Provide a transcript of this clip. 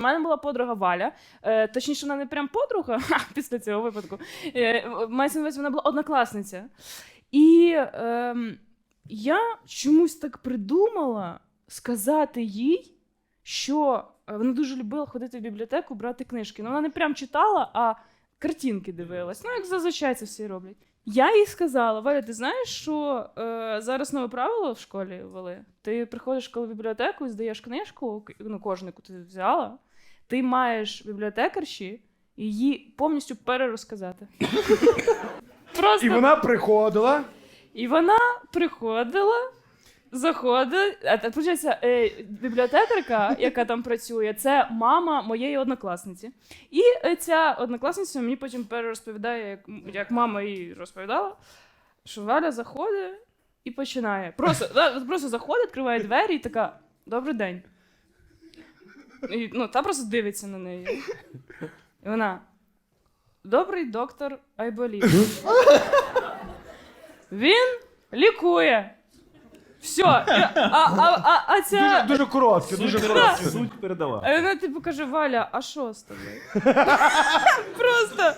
У мене була подруга Валя, е, точніше, вона не прям подруга після цього випадку. Е, мається вона була однокласниця. І е, я чомусь так придумала сказати їй, що е, вона дуже любила ходити в бібліотеку, брати книжки. Ну, вона не прям читала, а картинки дивилась. Ну, як зазвичай це всі роблять. Я їй сказала: Валя, ти знаєш, що е, зараз нове правило в школі ввели? Ти приходиш коли в бібліотеку і здаєш книжку, ну, кожну, яку ти взяла, ти маєш бібліотекарші її повністю перерозказати. Просто І вона приходила. і вона приходила, та виходить, е, бібліотекарка, яка там працює, це мама моєї однокласниці. І е, ця однокласниця мені потім перерозповідає, як, як мама їй розповідала, що Валя заходить і починає. Просто, просто заходить, відкриває двері і така: Добрий день. І, ну, та просто дивиться на неї. І вона. Добрий доктор Айболіт. Він лікує. Все. А, а, а, а Дуже, ця. дуже коротке, дуже коротке. Суть передала. А вона типу каже: Валя, а що з тобою? Просто